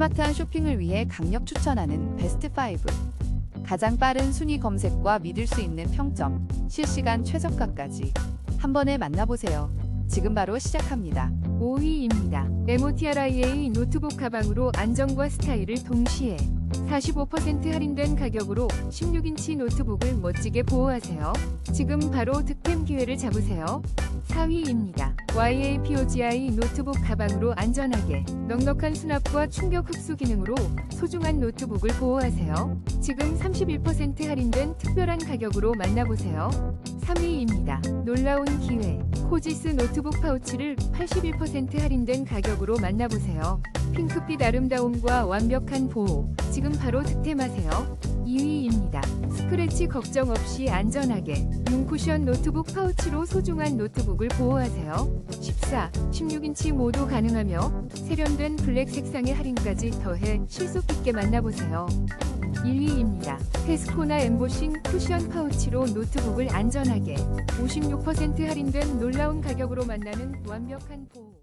스마트한 쇼핑을 위해 강력 추천하는 베스트 5. 가장 빠른 순위 검색과 믿을 수 있는 평점, 실시간 최저가까지 한 번에 만나보세요. 지금 바로 시작합니다. 5위입니다. MOTRIA 노트북 가방으로 안정과 스타일을 동시에 45% 할인된 가격으로 16인치 노트북을 멋지게 보호하세요. 지금 바로 득템 기회를 잡으세요. 4위입니다. YAPOGI 노트북 가방으로 안전하게 넉넉한 수납과 충격 흡수 기능으로 소중한 노트북을 보호하세요. 지금 31% 할인된 특별한 가격으로 만나보세요. 3위입니다. 놀라운 기회. 코지스 노트북 파우치를 81% 할인된 가격으로 만나보세요. 핑크빛 아름다움과 완벽한 보호. 지금 바로 득템하세요. 2위입니다. 스크래치 걱정 없이 안전하게 눈쿠션 노트북 파우치로 소중한 노트북을 보호하세요. 14, 16인치 모두 가능하며 세련된 블랙 색상의 할인까지 더해 실속 있게 만나보세요. 1위입니다. 테스코나 엠보싱 쿠션 파우치로 노트북을 안전하게 56% 할인된 놀라운 가격으로 만나는 완벽한 보호.